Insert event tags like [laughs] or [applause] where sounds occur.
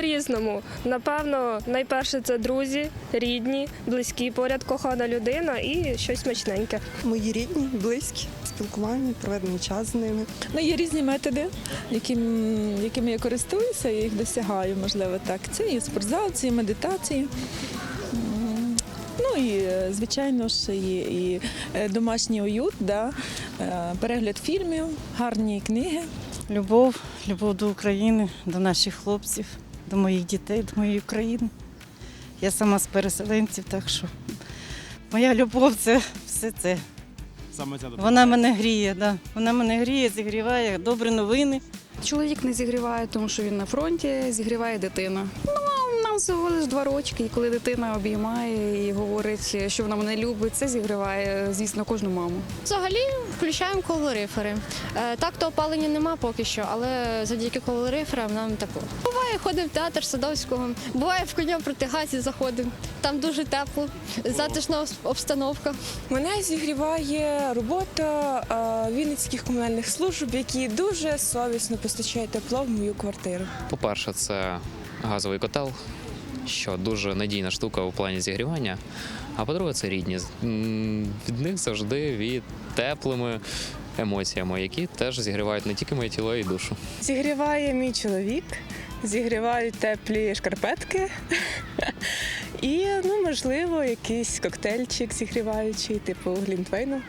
По-різному. Напевно, найперше це друзі, рідні, близькі, поряд кохана людина і щось смачненьке. Мої рідні, близькі, спілкування, проведений час з ними. Ну, є різні методи, яким, якими я користуюся, і їх досягаю, можливо, так. Це і спортзал, це і медитації. Ну і звичайно ж і, і е, домашній уют, да, е, перегляд фільмів, гарні книги. Любов, любов до України, до наших хлопців, до моїх дітей, до моєї України. Я сама з переселенців, так що моя любов це все це. Саме ця Вона мене гріє, да. вона мене гріє, зігріває, добрі новини. Чоловік не зігріває, тому що він на фронті, зігріває дитина. Ну, а нам всього лиш два рочки, і коли дитина обіймає і говорить, що вона мене любить, це зігріває, звісно, кожну маму. Взагалі включаємо колорифери. Е, Так то опалення нема поки що, але завдяки колориферам нам тепло. Буває, ходимо в театр Садовського, буває в коня проти газі заходимо. Там дуже тепло, затишна обстановка. Мене зігріває робота е, вінницьких комунальних служб, які дуже совісно постачають тепло в мою квартиру. По-перше, це газовий котел, що дуже надійна штука у плані зігрівання. А по-друге, це рідні. Від них завжди від теплими емоціями, які теж зігрівають не тільки моє тіло, й душу. Зігріває мій чоловік, зігрівають теплі шкарпетки. [laughs] І, ну, можливо, якийсь коктейльчик зігріваючий, типу глінтвейну.